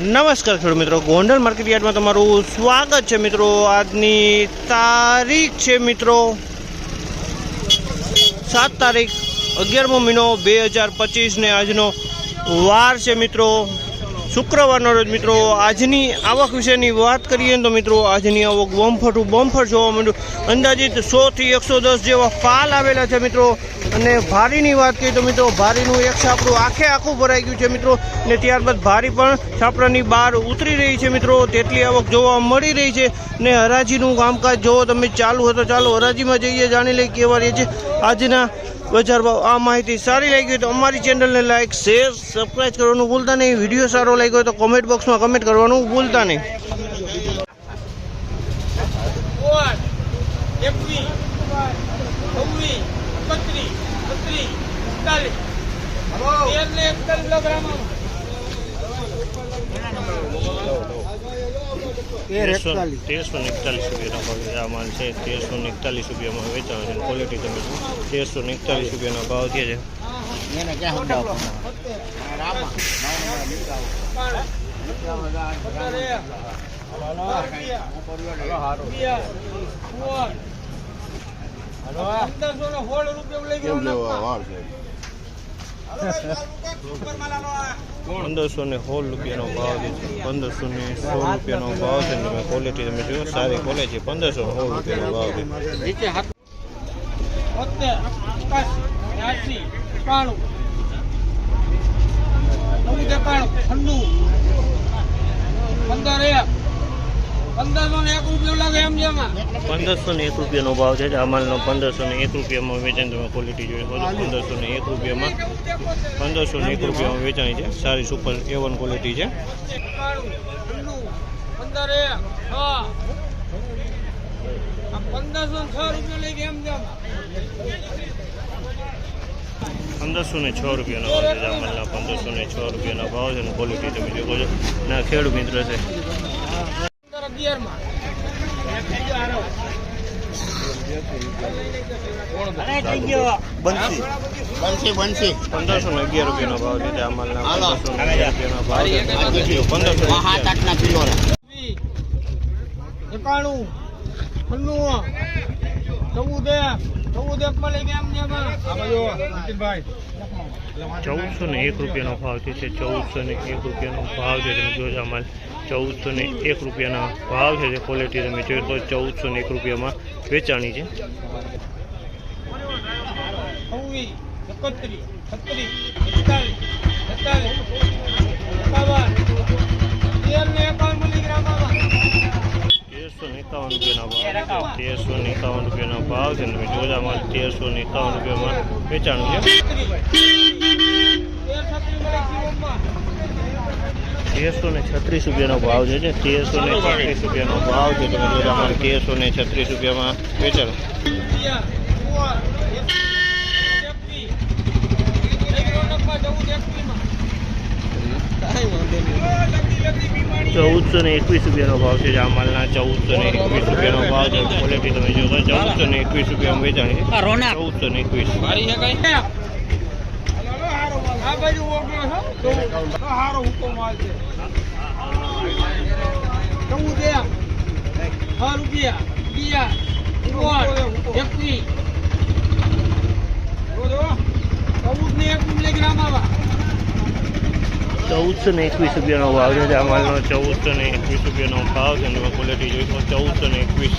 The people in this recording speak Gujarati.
નમસ્કાર ખેડૂત મિત્રો. ગોંડલ માર્કેટયાર્ડમાં તમારું સ્વાગત છે મિત્રો. આજની તારીખ છે મિત્રો સાત તારીખ અગિયારમો મહિનો બે હજાર પચીસને આજનો વાર છે મિત્રો. શુક્રવારનો રોજ મિત્રો આજની આવક વિશેની વાત કરીએ તો મિત્રો આજની આવક બમ્ફટું બમ્ફટ જોવા મળ્યું અંદાજિત સોથી એકસો દસ જેવા ફાલ આવેલા છે મિત્રો. અને ભારીની વાત કરીએ તો મિત્રો, ભારીનું એક છાપરું આખે આખું ભરાઈ ગયું છે મિત્રો. ને ત્યારબાદ ભારી પણ છાપરાની બહાર ઉતરી રહી છે મિત્રો. તેટલી આવક જોવા મળી રહી છે. ને હરાજીનું કામકાજ જોવો તમે ચાલુ હતો ચાલો હરાજીમાં જઈએ, જાણી લઈએ કેવા રહે છે. આજના બજાર ભાવ. આ માહિતી સારી લાગી હોય તો અમારી ચેનલને લાઈક, શેર સબસ્ક્રાઈબ કરવાનું ભૂલતા નહીં. વીડિયો સારો લાગ્યો હોય તો કોમેન્ટ બોક્સમાં કમેન્ટ કરવાનું ભૂલતા નહીં. ઓર એકવી છવ્વી એકત્રીસ બત્રીસ એકતાલીસ. તેર ને એકતાલીસ કિલોગ્રામ તેરસો ને એકતાલીસ રૂપિયાના ભાવ છે. આ છે. તેરસો ને એકતાલીસ રૂપિયામાં વેચાણ છે. ક્વોલિટી તમે તેરસો ને એકતાલીસ રૂપિયાનો ભાવ છે. છે પંદરસો ને સોળ રૂપિયા લઈ ગયો પંદરસો ને સોળ રૂપિયાનો ભાવ છે, પંદરસો ને સોળ રૂપિયાનો ભાવ છે તમે ક્વોલિટી તમે જુઓ, સારી ક્વોલિટી પંદરસો ને સોળ રૂપિયાનો ભાવ છે. પંદર એક. પંદરસો ને એક રૂપિયાનો ભાવ છે. આ માલનો પંદરસો ને એક રૂપિયામાં વેચાણ તમે ક્વોલિટી જોઈ શકો છો. પંદરસો ને એક રૂપિયામાં પંદરસો ને એક રૂપિયામાં વેચાણી છે. સારી સુપર એ વન ક્વોલિટી છે. પંદરસો ને છ રૂપિયાનો ભાવ છે. આ માલના પંદરસો ને છ રૂપિયાના ભાવ છે અને ક્વોલિટી તમે જોઈ શકો છો. ના, ખેડૂત મિત્ર છે. અગિયારમાં. બનશી બનશી પંદરસો ને અગિયાર રૂપિયાનો ભાવ છે માલના પંદરસો ભાવ છે. પંદરસો ને સાત આઠના કિલો એકાણું છન્નું ચૌદ એક ચૌદ એક માં લઈ ગયા એમ જેમાં ચૌદસો ને એક રૂપિયાનો ભાવ છે. તે ચૌદસો ને એક રૂપિયાનો ભાવ છે તમે જોજો અમારે ચૌદસો ને એક રૂપિયાના ભાવ છે જે ક્વોલિટી તમે જોઈ તો ચૌદસો ને એક રૂપિયામાં વેચાણી છે. છત્રીસ તેરસો ને એકાવન રૂપિયાનો ભાવ છે તમે જોજો અમારે તેરસો ને એકાવન રૂપિયામાં વેચાણું છે. તેરસો ને છત્રીસ રૂપિયાનો ભાવ છે જે તેરસો ને છત્રીસ રૂપિયાનો ભાવ છે. તમે જોજો અમારે તેરસો ને છત્રીસ રૂપિયામાં વેચાણ. અગિયાર, સોળ, એકવીસ, લઈ ગયો નફા ચૌદ એકવીસમાં. લગડી લગડી બીમારી ચૌદસો ને એકવીસ રૂપિયાનો ભાવ છે આ માલના ચૌદસો ને એકવીસ રૂપિયાનો ભાવ છે. ક્વોલિટી તમે જોશો ચૌદસો ને એકવીસ રૂપિયામાં વેચાણ છે. ચૌદસો ને એકવીસ. ચૌદ રૂપિયા ચૌદસો ને એકવીસ રૂપિયાનો ભાવ છે. આ માલનો ચૌદસો ને એકવીસ રૂપિયાનો ભાવ છે. એનો ક્વોલિટી જોઈશું ચૌદસો ને એકવીસ.